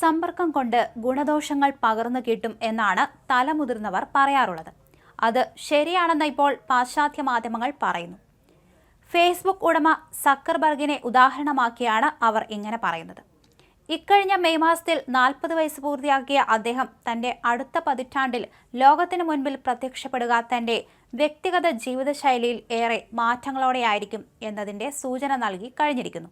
സമ്പർക്കം കൊണ്ട് ഗുണദോഷങ്ങൾ പകർന്നു കിട്ടും എന്നാണ് തലമുതിർന്നവർ പറയാറുള്ളത്. അത് ശരിയാണെന്ന് ഇപ്പോൾ പാശ്ചാത്യ മാധ്യമങ്ങൾ പറയുന്നു. ഫേസ്ബുക്ക് ഉടമ സക്കർബർഗിനെ ഉദാഹരണമാക്കിയാണ് അവർ ഇങ്ങനെ പറയുന്നത്. ഇക്കഴിഞ്ഞ മെയ് മാസത്തിൽ നാൽപ്പത് വയസ്സ് പൂർത്തിയാക്കിയ അദ്ദേഹം തന്റെ അടുത്ത പതിറ്റാണ്ടിൽ ലോകത്തിനു മുൻപിൽ പ്രത്യക്ഷപ്പെടുക തന്റെ വ്യക്തിഗത ജീവിതശൈലിയിൽ ഏറെ മാറ്റങ്ങളോടെയായിരിക്കും എന്നതിന്റെ സൂചന നൽകി കഴിഞ്ഞിരിക്കുന്നു.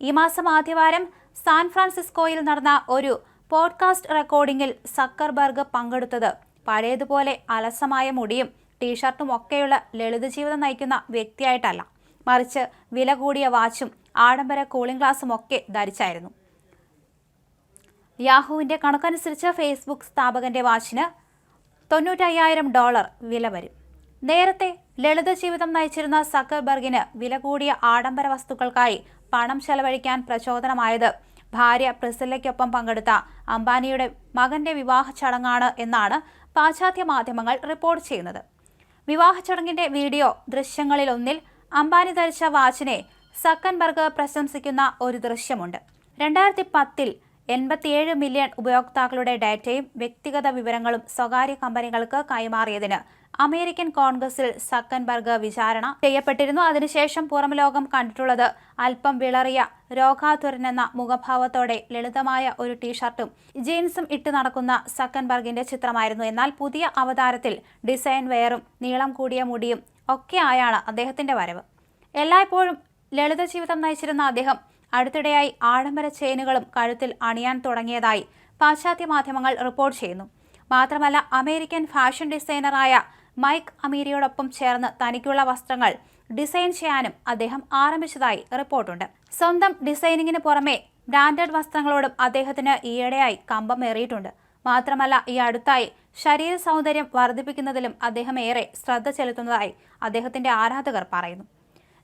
ഈ മാസം ആദ്യവാരം സാൻ ഫ്രാൻസിസ്കോയിൽ നടന്ന ഒരു പോഡ്കാസ്റ്റ് റെക്കോർഡിംഗിൽ സക്കർബർഗ് പങ്കെടുത്തത്. പഴയതുപോലെ അലസമായ മുടിയും ടീഷർട്ടും ഒക്കെയുള്ള ലളിത ജീവിതം നയിക്കുന്ന വ്യക്തിയായിട്ടല്ല. മറിച്ച് വില കൂടിയ വാച്ചും ആഡംബര കൂളിംഗ് ഗ്ലാസും ഒക്കെ ധരിച്ചായിരുന്നു. യാഹുവിന്റെ കണക്കനുസരിച്ച് ഫേസ്ബുക്ക് സ്ഥാപകന്റെ വാച്ചിന് തൊണ്ണൂറ്റയ്യായിരം ഡോളർ വില വരും. നേരത്തെ ലളിത ജീവിതം നയിച്ചിരുന്ന സക്കർബർഗിന് വില കൂടിയ ആഡംബര വസ്തുക്കൾക്കായി പണം ചെലവഴിക്കാൻ പ്രചോദനമായത് ഭാര്യ പ്രിസില്ലയ്ക്കൊപ്പം പങ്കെടുത്ത അംബാനിയുടെ മകന്റെ വിവാഹ ചടങ്ങാണ് എന്നാണ് പാശ്ചാത്യ മാധ്യമങ്ങൾ റിപ്പോർട്ട് ചെയ്യുന്നത്. വിവാഹ ചടങ്ങിന്റെ വീഡിയോ ദൃശ്യങ്ങളിലൊന്നിൽ അംബാനി ധരിച്ച വാച്ചിനെ സക്കൻബർഗ് പ്രശംസിക്കുന്ന ഒരു ദൃശ്യമുണ്ട്. രണ്ടായിരത്തി പത്തിൽ എൺപത്തിയേഴ് മില്യൺ ഉപയോക്താക്കളുടെ ഡാറ്റയും വ്യക്തിഗത വിവരങ്ങളും സ്വകാര്യ കമ്പനികൾക്ക് കൈമാറിയതിന് അമേരിക്കൻ കോൺഗ്രസിൽ സക്കൻബർഗ് വിചാരണ ചെയ്യപ്പെട്ടിരുന്നു. അതിനുശേഷം പുറം ലോകം കണ്ടിട്ടുള്ളത് അല്പം വിളറിയ രോഗാതുരനെന്ന മുഖഭാവത്തോടെ ലളിതമായ ഒരു ടീഷർട്ടും ജീൻസും ഇട്ട് നടക്കുന്ന സക്കൻബർഗിന്റെ ചിത്രമായിരുന്നു. എന്നാൽ പുതിയ അവതാരത്തിൽ ഡിസൈൻ വെയറും നീളം കൂടിയ മുടിയും ഒക്കെ ആയാണ് അദ്ദേഹത്തിന്റെ വരവ്. എല്ലായ്പ്പോഴും ലളിത ജീവിതം നയിച്ചിരുന്ന അദ്ദേഹം അടുത്തിടെയായി ആഡംബര ചെയിനുകളും കഴുത്തിൽ അണിയാൻ തുടങ്ങിയതായി പാശ്ചാത്യ മാധ്യമങ്ങൾ റിപ്പോർട്ട് ചെയ്യുന്നു. മാത്രമല്ല അമേരിക്കൻ ഫാഷൻ ഡിസൈനറായ മൈക്ക് അമീരിയോടൊപ്പം ചേർന്ന് തനിക്കുള്ള വസ്ത്രങ്ങൾ ഡിസൈൻ ചെയ്യാനും അദ്ദേഹം ആരംഭിച്ചതായി റിപ്പോർട്ടുണ്ട്. സ്വന്തം ഡിസൈനിങ്ങിന് പുറമെ ബ്രാൻഡഡ് വസ്ത്രങ്ങളോടും അദ്ദേഹത്തിന് ഈയിടെയായി കമ്പമേറിയിട്ടുണ്ട് മാത്രമല്ല ഈ അടുത്തായി ശരീര സൗന്ദര്യം വർദ്ധിപ്പിക്കുന്നതിലും അദ്ദേഹം ഏറെ ശ്രദ്ധ ചെലുത്തുന്നതായി അദ്ദേഹത്തിന്റെ ആരാധകർ പറയുന്നു.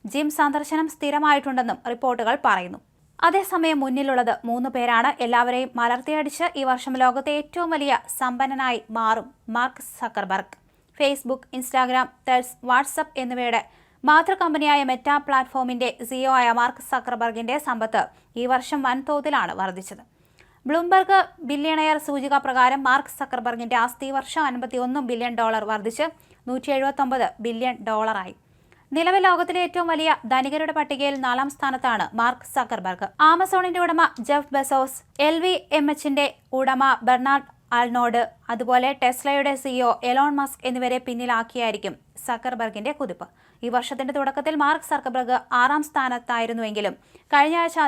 ജിം സന്ദർശനം സ്ഥിരമായിട്ടുണ്ടെന്നും റിപ്പോർട്ടുകൾ പറയുന്നു. അതേസമയം മുന്നിലുള്ളത് മൂന്ന് പേരാണ്. എല്ലാവരെയും മലർത്തിയടിച്ച് ഈ വർഷം ലോകത്തെ ഏറ്റവും വലിയ സമ്പന്നനായി മാറും Mark Zuckerberg. Facebook Instagram Threads WhatsApp എന്നിവയുടെ മാതൃ കമ്പനിയായ മെറ്റാ പ്ലാറ്റ്ഫോമിന്റെ സിഒ ആയ മാർക്ക് സക്കർബർഗിന്റെ സമ്പത്ത് ഈ വർഷം വൻതോതിലാണ് വർദ്ധിച്ചത്. ബ്ലൂംബർഗ് ബില്യണയർ സൂചിക പ്രകാരം മാർക്ക് സക്കർബർഗിന്റെ ആസ്തി വർഷം അൻപത്തിയൊന്ന് ബില്യൺ ഡോളർ വർദ്ധിച്ച് നൂറ്റി ബില്യൺ ഡോളറായി. നിലവിൽ ലോകത്തിലെ ഏറ്റവും വലിയ ധനികരുടെ പട്ടികയിൽ നാലാം സ്ഥാനത്താണ് മാർക്ക് സക്കർബർഗ്. ആമസോണിന്റെ ഉടമ Jeff Bezos L V M എച്ചിന്റെ ഉടമ ബെർണാഡ് ആൾനോഡ് അതുപോലെ ടെസ്ലയുടെ സിഇഒ എലോൺ മസ്ക് എന്നിവരെ പിന്നിലാക്കിയായിരിക്കും സക്കർബർഗിന്റെ കുതിപ്പ്. ഈ വർഷത്തിന്റെ തുടക്കത്തിൽ മാർക്ക് സക്കർബർഗ് ആറാം സ്ഥാനത്തായിരുന്നുവെങ്കിലും കഴിഞ്ഞ ആഴ്ച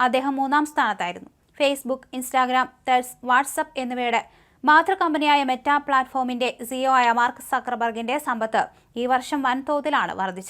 അദ്ദേഹം മൂന്നാം സ്ഥാനത്തായിരുന്നു. ഫേസ്ബുക്ക് ഇൻസ്റ്റാഗ്രാം തെൽസ് വാട്സപ്പ് എന്നിവയുടെ മാതൃകമ്പനിയായ മെറ്റ പ്ലാറ്റ്ഫോമിന്റെ സിഒ ആയ മാർക്ക് സക്കർബർഗിന്റെ സമ്പത്ത് ഈ വർഷം വൻതോതിലാണ് വർദ്ധിച്ചത്.